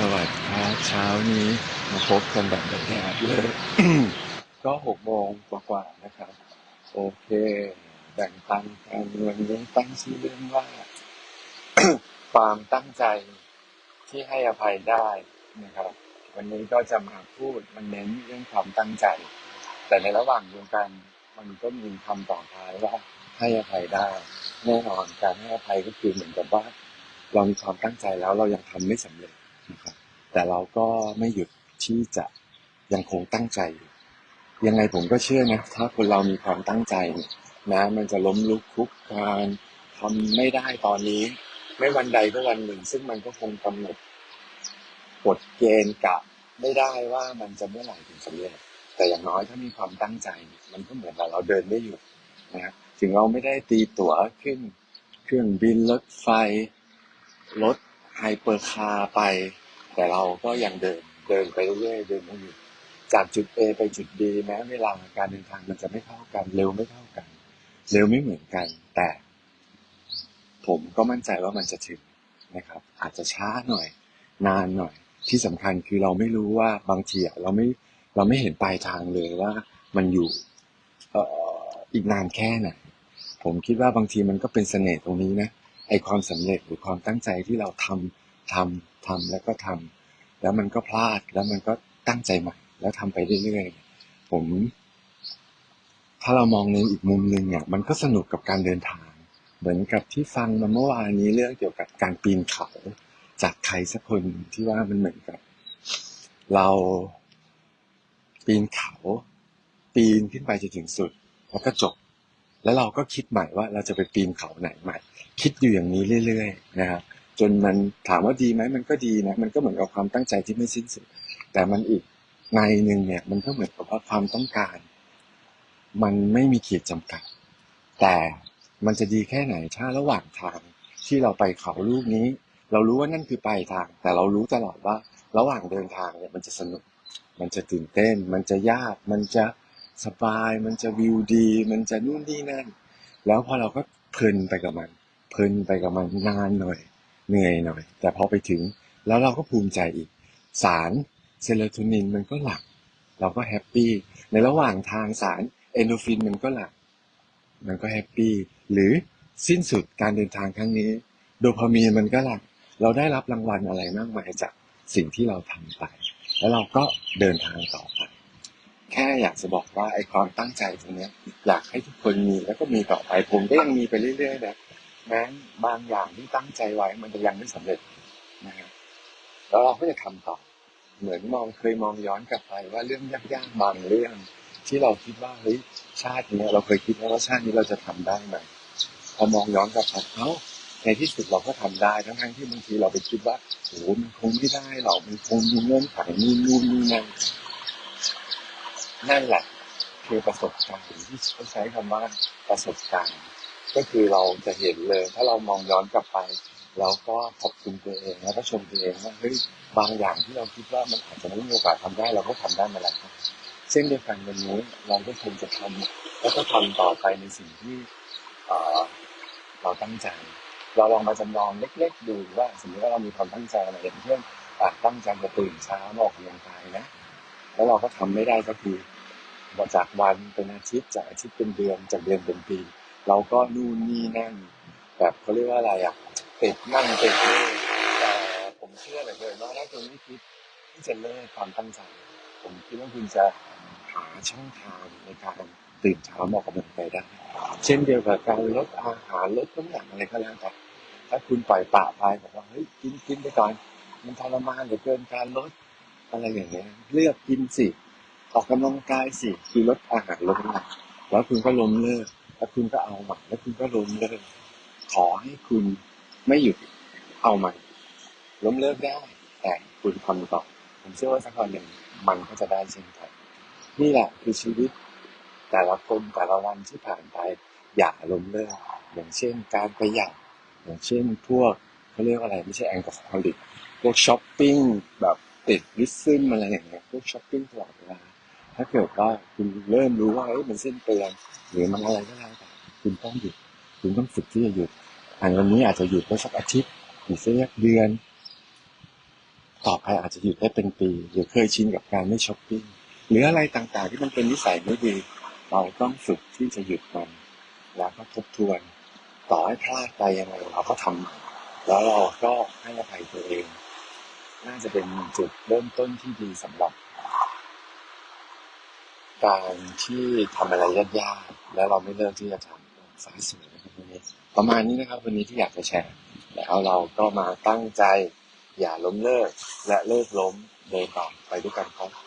สวัสดีครับเช้านี้มาพบกันแบบแดดเลยก็หกโมงกว่าๆนะครับ โอเค แบ่งปันกันวันนี้ตั้งชื่อเรื่องว่า ความตั้งใจที่ให้อภัยได้นะครับ วันนี้ก็จะมาพูดมันเน้นเรื่องความตั้งใจ แต่ในระหว่างเดียวกันมันก็มีคำต่อท้ายว่าให้อภัยได้แน่นอนการให้อภัยก็คือเหมือนกับว่าเรามีความตั้งใจแล้วเรายังทำไม่สำเร็จ แต่เราก็ไม่หยุดที่จะยังคงตั้งใจ ยังไงผมก็เชื่อนะ ถ้าคนเรามีความตั้งใจนะมันจะล้มลุกคลุกคลานทำไม่ได้ตอนนี้ ไม่วันใดก็วันหนึ่ง ซึ่งมันก็คงกำหนดกฎเกณฑ์กะไม่ได้ว่ามันจะเมื่อไหร่ถึงสำเร็จแต่อย่างน้อยถ้ามีความตั้งใจ มันก็เหมือนเราเดินไม่หยุดนะถึงเราไม่ได้ตีตั๋วขึ้น เครื่องบินรถไฟรถไฮเปอร์คาร์ไป แต่เราก็ยังเดินเดินไปเรื่อยๆเดินไม่หยุดจากจุด A ไปจุด B แม้เวลาการเดินทางมันจะไม่เท่ากัน เร็วไม่เท่ากัน เร็วไม่เหมือนกัน แต่ ผมก็มั่นใจว่ามันจะถึงนะครับ อาจจะช้าหน่อย นานหน่อย ที่สำคัญคือเราไม่รู้ว่าบางทีเราไม่เราไม่เห็นปลายทางเลยว่ามันอยู่เอ,อ,อีกนานแค่ไหนผมคิดว่าบางทีมันก็เป็นเสน่ห์ตรงนี้นะไอความสำเร็จหรือความตั้งใจที่เราทำทำ ทำแล้วก็ทำแล้วมันก็พลาดแล้วมันก็ตั้งใจใหม่แล้วทำไปเรื่อยๆผม ถ้าเรามองในอีกมุมหนึ่งเนี่ยมันก็สนุกกับการเดินทาง เหมือนกับที่ฟังมาเมื่อวานนี้เรื่องเกี่ยวกับการปีนเขา จากใครสักคนที่ว่ามันเหมือนกับ เราปีนเขา ปีนขึ้นไปจนถึงสุด แล้วก็จบ แล้วเราก็คิดใหม่ว่าเราจะไปปีนเขาไหนใหม่ คิดอยู่อย่างนี้เรื่อยๆนะครับ จนมันถามว่าดีไหมมันก็ดีนะมันก็เหมือนกับความตั้งใจที่ไม่สิ้นสุด แต่มันอีกในหนึ่งเนี่ย มันก็เหมือนกับว่าความต้องการ มันไม่มีขีดจำกัด แต่มันจะดีแค่ไหนถ้าระหว่างทางที่เราไปเขาลูกนี้ เรารู้ว่านั่นคือปลายทาง แต่เรารู้ตลอดว่า ระหว่างเดินทางเนี่ยมันจะสนุก มันจะตื่นเต้น มันจะยาก มันจะสบาย มันจะวิวดี มันจะนู่นนี่นั่น แล้วพอเราก็เพลินไปกับมัน เพลินไปกับมันนานหน่อย เหนื่อยหน่อย แต่พอไปถึงแล้วเราก็ภูมิใจอีก สารเซโรโทนินมันก็หลั่งเราก็แฮปปี้ในระหว่างทางสารเอนโดฟินมันก็หลั่งมันก็แฮปปี้หรือสิ้นสุดการเดินทางครั้งนี้ โดพามีนมันก็หลั่งเราได้รับรางวัลอะไรมากมายจากสิ่งที่เราทำไป แล้วเราก็เดินทางต่อไป แค่อยากจะบอกว่าไอ้ความตั้งใจตรงเนี้ยอยากให้ทุกคนมีแล้วก็มีต่อไป ผมก็ยังมีไปเรื่อยๆนะ แม้บางอย่างที่ตั้งใจไว้ มันจะยังไม่สำเร็จนะครับแล้วเราก็จะทำต่อ เหมือนมองเคยมองย้อนกลับไปว่าเรื่องยากๆบางเรื่อง ที่เราคิดว่าเฮ้ยชาตินี้เราเคยคิดว่าชาตินี้เราจะทำได้ไหมพอมองย้อนกลับไปเอ้าในที่สุดเราก็ทำได้ทั้งๆที่บางทีเราไปคิดว่าโอ้มันคงไม่ได้หรอกมันคงมีเงื่อนไขนี่นู่นนี่นั่นนั่นแหละคือประสบการณ์ที่ใช้คำว่าประสบการณ์ ก็คือเราจะเห็นเลย ถ้าเรามองย้อนกลับไปเราก็ขอบคุณตัวเองแล้วก็ชมตัวเองว่าเฮ้ยบางอย่างที่เราคิดว่ามันอาจจะไม่มีโอกาสทำได้เราก็ทำได้มาแล้วเช่นเดียวกันวันนี้เราก็คงจะทำแล้วก็ทำต่อไปในสิ่งที่เราตั้งใจ เราลองมาจำลองเล็กๆดูว่าสมมติว่าเรามีความตั้งใจอะไรอย่างเช่นตั้งใจจะตื่นเช้าออกกำลังกายนะแล้วเราก็ทำไม่ได้สักทีมาจากวันเป็นอาทิตย์จากอาทิตย์เป็นเดือนจากเดือนเป็นปี เราก็นู่นนี่นั่นแบบเขาเรียกว่าอะไรอะติดนั่นติดนี่แต่ผมเชื่อเหลือเกินว่าถ้าคุณไม่คิดที่จะเลิกความตั้งใจผมคิดว่าคุณจะหาช่องทางในการตื่นเช้ามาออกกำลังกายได้ เช่นเดียวกับการลดอาหารลดน้ำหนักอะไรก็แล้วแต่ถ้าคุณปล่อยปะไปบอกว่าเฮ้ยกินกินไปก่อนมันทรมานเหลือเกินการลดอะไรอย่างเงี้ยเลือกกินสิออกกำลังกายสิคือลดอาหารลดน้ำหนักแล้วคุณก็ล้มเลิก แล้วคุณก็เอาใหม่แล้วคุณก็ล้มเลิกขอให้คุณไม่หยุดเอาใหม่ล้มเลิกได้ แต่คุณทำต่อผมเชื่อว่าสักวันหนึ่งมันก็จะได้เช่นกันนี่แหละคือชีวิต แต่ละคนแต่ละวันที่ผ่านไป อย่าล้มเลิกอย่างเช่น การประหยัดอย่างเช่นพวกเขาเรียกว่าอะไรไม่ใช่แอลกอฮอลิกพวกช้อปปิ้งแบบติดลิซึมอะไรอย่างเงี้ยพวกช้อปปิ้งตลอดเวลา ถ้าเกิดว่าคุณเริ่มรู้ว่าเอ้ยมันเส้นเปลืองหรือมันอะไรก็แล้วแต่คุณต้องหยุด คุณต้องฝึกที่จะหยุดอันวันนี้อาจจะหยุดไปสักอาทิตย์หรือสักเดือน ต่อไปอาจจะหยุดได้เป็นปี หรือเคยชินกับการไม่ช้อปปิ้งหรืออะไรต่างๆ ที่มันเป็นนิสัยไม่ดี เราต้องฝึกที่จะหยุดมัน แล้วก็ทบทวน ต่อให้พลาดไปยังไงเราก็ทำแล้วเราก็ให้อภัยตัวเอง น่าจะเป็นจุดเริ่มต้นที่ดีสำหรับ การที่ทำอะไรยากๆแล้วเราไม่เลิกที่จะทำสายสวยนะครับวันนี้ประมาณนี้นะครับ วันนี้ที่อยากจะแชร์แล้วเราก็มาตั้งใจ อย่าล้มเลิกและเลิกล้มเดินต่อไปด้วยกันครับ